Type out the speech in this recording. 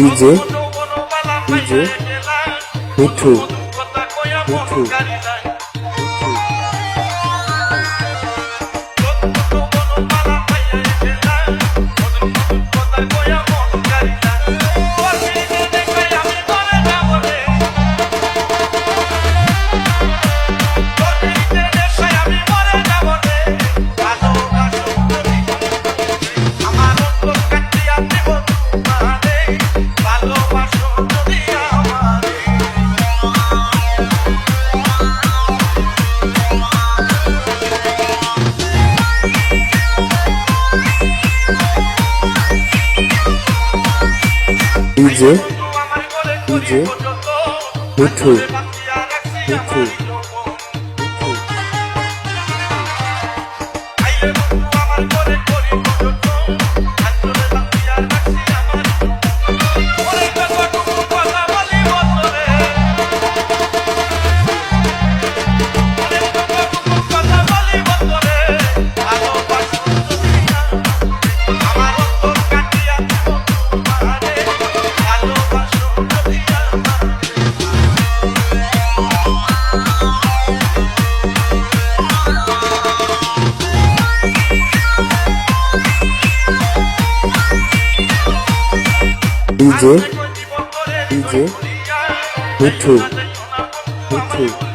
DJ DJ Mithu Mithu DJ DJ Mithu Mithu আমার করে করি ডিজে ডিজে মিঠু মিঠু